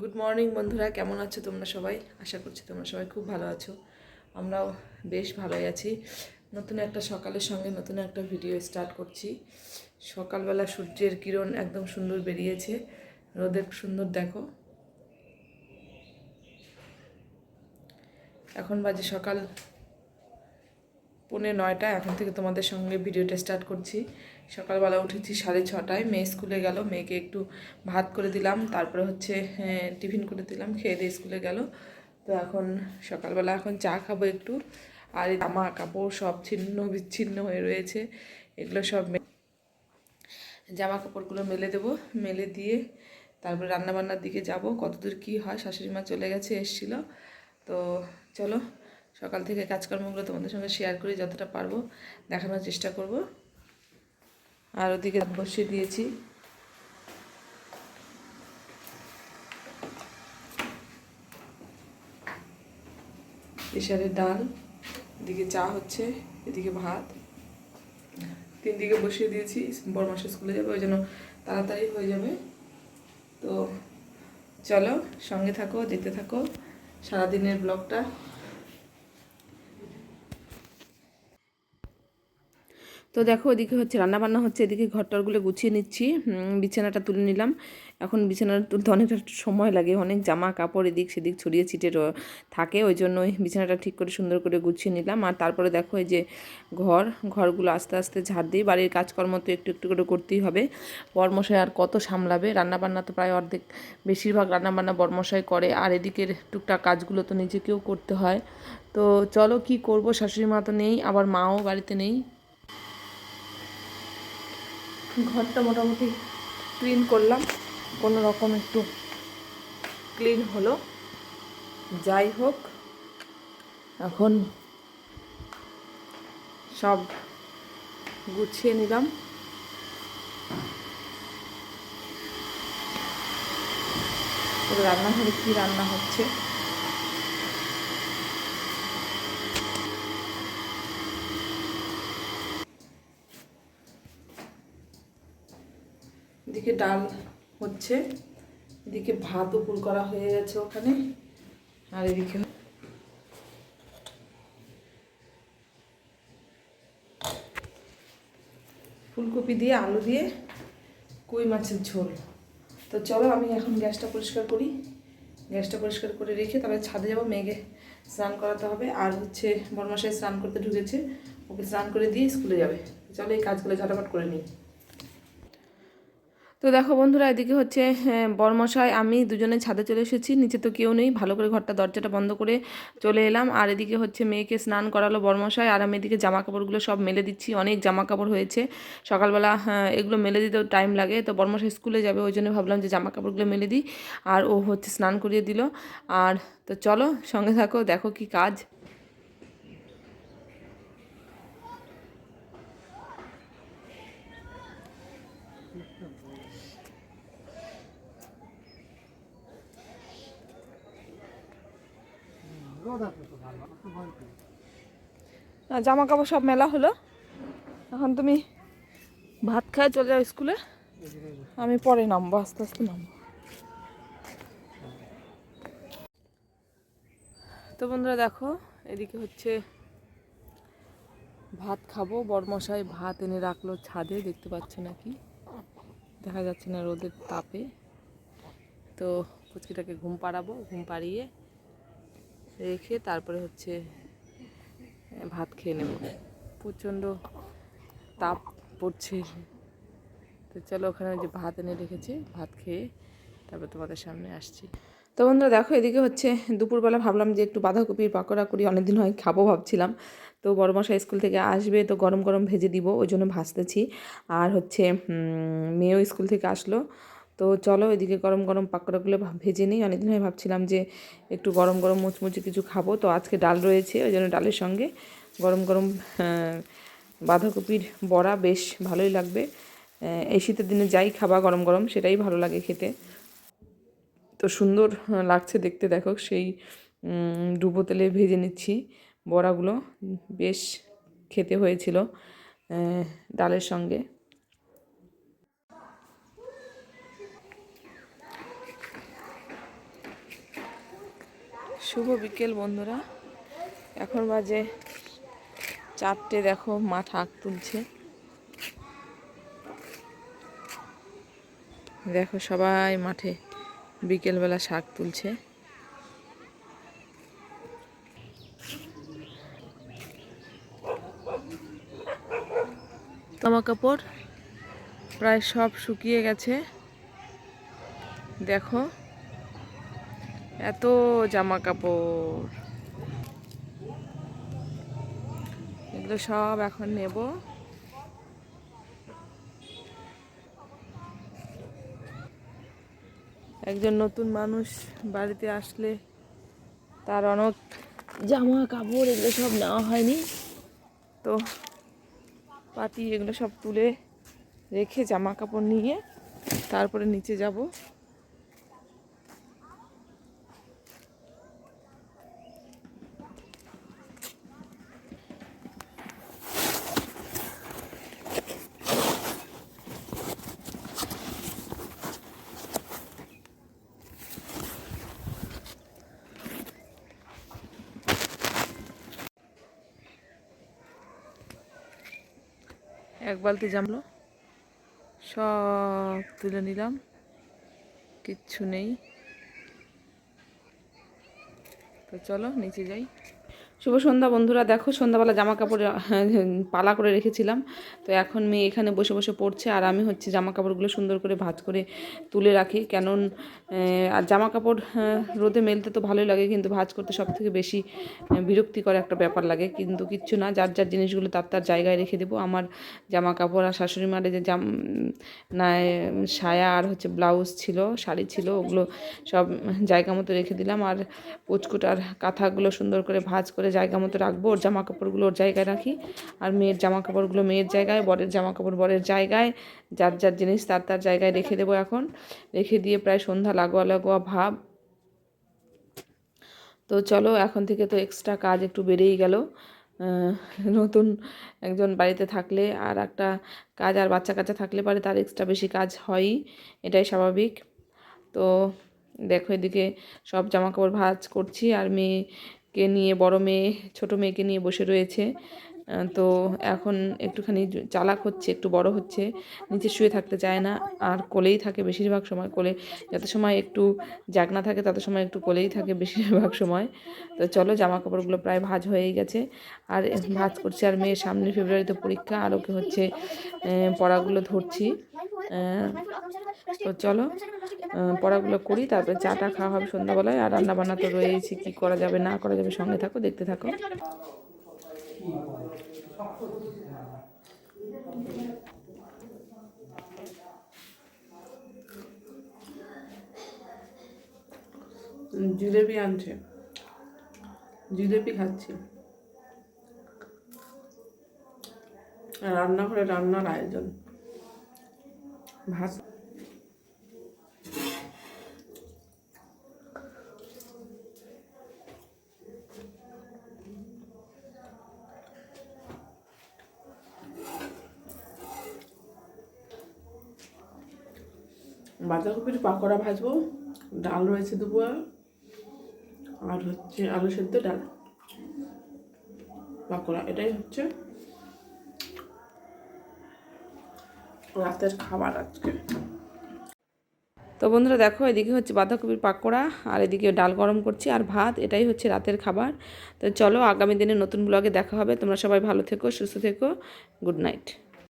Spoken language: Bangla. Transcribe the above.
গুড মর্নিং বন্ধুরা, কেমন আছো তোমরা সবাই? আশা করছি তোমরা সবাই খুব ভালো আছো। আমরাও বেশ ভালোই আছি। নতুন একটা সকালের সঙ্গে নতুন একটা ভিডিও স্টার্ট করছি। সকালবেলা সূর্যের কিরণ একদম সুন্দর বেরিয়েছে। রোদের সুন্দর, দেখো। এখন বাজে সকাল পৌনে নয়টা এখন থেকে তোমাদের সঙ্গে ভিডিওটা স্টার্ট করছি। সকালবেলা উঠেছি সাড়ে ছটায় মেয়ে স্কুলে গেল মেয়েকে একটু ভাত করে দিলাম তারপরে হচ্ছে হ্যাঁ, টিফিন করে দিলাম খেয়ে দিয়ে স্কুলে গেল। তো এখন সকালবেলা এখন চা খাব একটু আর জামা কাপড় সব ছিন্ন বিচ্ছিন্ন হয়ে রয়েছে এগুলো সব জামা কাপড়গুলো মেলে দেবো মেলে দিয়ে তারপরে রান্নাবান্নার দিকে যাব কতদূর কী হয় শাশুড়ি মা চলে গেছে এসছিল। তো চলো সকাল থেকে কাজকর্মগুলো তোমাদের সঙ্গে শেয়ার করি যতটা পারব, দেখানোর চেষ্টা করব। আর ওদিকে বসিয়ে দিয়েছি। প্রেশারের ডাল, এদিকে চা হচ্ছে, এদিকে ভাত। তিন দিকে বসিয়ে দিয়েছি, বড় মাসে স্কুলে যাবে, ওই জন্য তাড়াতাড়ি হয়ে যাবে। তো চলো সঙ্গে থাকো, দেখতে থাকো। সারাদিনের ব্লগটা তো দেখো ওদিকে হচ্ছে রান্নাবান্না হচ্ছে, এদিকে ঘরটরগুলো গুছিয়ে নিচ্ছি। বিছানাটা তুলে নিলাম। এখন বিছানাটা তুলতে অনেকটা সময় লাগে, অনেক জামা কাপড় এদিক সেদিক ছড়িয়ে ছিটে থাকে ওই জন্য বিছানাটা ঠিক করে সুন্দর করে গুছিয়ে নিলাম। আর তারপরে দেখো এই যে ঘর, ঘরগুলো আস্তে আস্তে ঝাড় দিই বাড়ির কাজকর্ম তো একটু একটু করে করতেই হবে। বরমশাই আর কত সামলাবে? রান্নাবান্না তো প্রায় অর্ধেক, বেশিরভাগ রান্নাবান্না বরমশাই করে। আর এদিকের টুকটাক কাজগুলো তো নিজেকেও করতে হয়। তো চলো কি করব? শাশুড়ি মা তো নেই, আবার মাও বাড়িতে নেই। ঘরটা মোটামুটি ক্লিন করলাম। কোনো রকম একটু ক্লিন হলো। যাই হোক, এখন সব গুছিয়ে নিলাম। রান্নাঘরে কী রান্না হচ্ছে? এদিকে ডাল হচ্ছে, এদিকে ভাত উপর করা হয়ে গেছে ওখানে। আর এদিকে ফুলকপি দিয়ে, আলু দিয়ে, কই মাছের ঝোল। তো চলো আমি এখন গ্যাসটা পরিষ্কার করি। গ্যাসটা পরিষ্কার করে রেখে তারপরে ছাদে যাব মেঘে স্নান করাতে হবে। আর হচ্ছে বরমাসায় স্নান করতে ঢুকেছে, ওকে স্নান করে দিয়ে স্কুলে যাবে। চলো এই কাজগুলো ঝটাপট করে নিই। তো দেখো বন্ধুরা এদিকে হচ্ছে হ্যাঁ, বরমশাই আমি দুজনে ছাদে চলে এসেছি। নিচে তো কেউ নেই। ভালো করে ঘরটা দরজাটা বন্ধ করে চলে এলাম। আর এদিকে হচ্ছে মেয়েকে স্নান করালো বরমশাই। আর আমি এদিকে জামা কাপড়গুলো সব মেলে দিচ্ছি। অনেক জামা কাপড় হয়েছে। সকালবেলা হ্যাঁ, এগুলো মেলে দিতেও টাইম লাগে। তো বরমশাই স্কুলে যাবে ওই জন্য ভাবলাম যে জামা কাপড়গুলো মেলে দিই। আর ও হচ্ছে স্নান করিয়ে দিল। আর তো চলো সঙ্গে থাকো দেখো কি কাজ না, জামা কাপড় সব মেলা হলো। এখন তুমি ভাত খায় চলে যাও স্কুলে। আমি পরে নামবো, আস্তে আস্তে নামবো। তো বন্ধুরা দেখো, এদিকে হচ্ছে ভাত খাব। বরমশাই ভাত এনে রাখল ছাদে, দেখতে পাচ্ছে নাকি? দেখা যাচ্ছে না রোদের তাপে। তো পুচকিটাকে ঘুম পাড়াবো, ঘুম পাড়িয়ে রেখে তারপরে হচ্ছে ভাত খেয়ে নেব। প্রচণ্ড তাপ পড়ছে। তো চলো ওখানে যে ভাত এনে রেখেছি, ভাত খেয়ে তারপর তোমাদের সামনে আসছি। তো বন্ধুরা দেখো, এদিকে হচ্ছে দুপুরবেলা ভাবলাম যে একটু বাঁধাকপির পাকোড়া করি, অনেকদিন হয় খাব ভাবছিলাম। তো বড় মশাই স্কুল থেকে আসবে, তো গরম গরম ভেজে দিব, ওই জন্য ভাজতেছি। আর হচ্ছে মেয়েও স্কুল থেকে আসলো। তো চলো এদিকে গরম গরম পাকোড়াগুলো ভেজে নিই। অনেকদিন হয় ভাবছিলাম যে একটু গরম গরম মুচমুচে কিছু খাব। তো আজকে ডাল রয়েছে, ওই জন্য ডালের সঙ্গে গরম গরম বাঁধাকপির বড়া বেশ ভালোই লাগবে। এই শীতের দিনে যাই খাবা গরম গরম, সেটাই ভালো লাগে খেতে। তো সুন্দর লাগছে দেখতে। দেখো সেই ডুবো তেলে ভেজে নিচ্ছি বড়াগুলো। বেশ খেতে হয়েছিল ডালের সঙ্গে। শুভ বিকেল, বন্ধুরা। এখন বাজে চারটে, দেখো মাঠ আঁক তুলছে। দেখো, সবাই মাঠে বিকেলবেলা শাক তুলছে। জামা কাপড় প্রায় সব শুকিয়ে গেছে। দেখো। এত জামা কাপড় এগুলো সব এখন নেব। একজন নতুন মানুষ বাড়িতে আসলে তার অনেক জামা কাপড় এগুলো সব নেওয়া হয়নি। তো পাতি এগুলো সব তুলে রেখে জামা কাপড় নিয়ে তারপরে নিচে যাব। এক বালতি জামলো? সব তুলে নিলাম। কিচ্ছু নেই। তো চলো নিচে যাই। শুভ সন্ধ্যা বন্ধুরা। দেখো সন্ধ্যাবেলা জামা কাপড় পালা করে রেখেছিলাম। তো এখন মেয়ে এখানে বসে বসে পড়ছে আর আমি হচ্ছে জামা কাপড়গুলো সুন্দর করে ভাঁজ করে তুলে রাখি। কেন আর জামা কাপড় রোদে মেলতে তো ভালোই লাগে, কিন্তু ভাঁজ করতে সব থেকে বেশি বিরক্তিকর একটা ব্যাপার লাগে। কিন্তু কিচ্ছু না, যার যার জিনিসগুলো তার তার জায়গায় রেখে দেবো। আমার জামা কাপড় আর শাশুড়ি মারে যে জাম না সায়া আর হচ্ছে ব্লাউজ ছিল, শাড়ি ছিল, ওগুলো সব জায়গা মতো রেখে দিলাম। আর পুচকুটার কাঁথাগুলো সুন্দর করে ভাঁজ করে জায়গা মতো রাখব, ওর জামা কাপড়গুলো ওর জায়গায় রাখি। আর মেয়ের জামা কাপড়গুলো মেয়ের জায়গায়, বরের জামা কাপড় বরের জায়গায়, যার যার জিনিস তার তার জায়গায় রেখে দেবো এখন। রেখে দিয়ে প্রায় সন্ধ্যা লাগোয়া লাগোয়া ভাব। তো চলো, এখন থেকে তো এক্সট্রা কাজ একটু বেড়েই গেল। নতুন একজন বাড়িতে থাকলে আর একটা কাজ, আর বাচ্চা কাচ্চা থাকলে পারে তার এক্সট্রা বেশি কাজ হয়ই, এটাই স্বাভাবিক। তো দেখো এদিকে সব জামা কাপড় ভাজ করছি, আর মেয়ে কে নিয়ে বড় মেয়ে ছোট মেয়েকে নিয়ে বসে রয়েছে। তো এখন একটুখানি চালাক হচ্ছে, একটু বড় হচ্ছে, নিচে শুয়ে থাকতে চায় না, আর কোলেই থাকে বেশিরভাগ সময়, কোলে যত সময় একটু জাগনা থাকে, তত সময় একটু কোলেই থাকে বেশিরভাগ সময়। তো চলো জামা কাপড়গুলো প্রায় ভাজ হয়েই গেছে। আর ভাজ করছি, আর মেয়ের সামনে ফেব্রুয়ারিতে পরীক্ষা, আর ওকে হচ্ছে পড়াগুলো ধরছি। তো চলো পড়াগুলো করি, তারপরে চাটা খাওয়া হবে সন্ধ্যাবেলায়, আর রান্না বান্না তো রয়েছে কী করা যাবে, না করা যাবে সঙ্গে থাকো, দেখতে থাকো। জিলেপি আনছে। জিলেপি খাচ্ছি। রান্নাঘরে রান্নার আয়োজন। ভাত বাঁধাকপির পাকোড়া ভাজবো, ডাল রয়েছে দুপুর, আর হচ্ছে আলু সেদ্ধ ডাল, পাকোড়া, এটাই হচ্ছে রাতের খাবার আজকে। তো বন্ধুরা দেখো, এদিকে হচ্ছে বাঁধাকপির পাকোড়া, আর এদিকে ডাল গরম করছি, আর ভাত, এটাই হচ্ছে রাতের খাবার। তো চলো আগামী দিনে নতুন ব্লগে দেখা হবে। তোমরা সবাই ভালো থেকো, সুস্থ থেকো, গুড নাইট।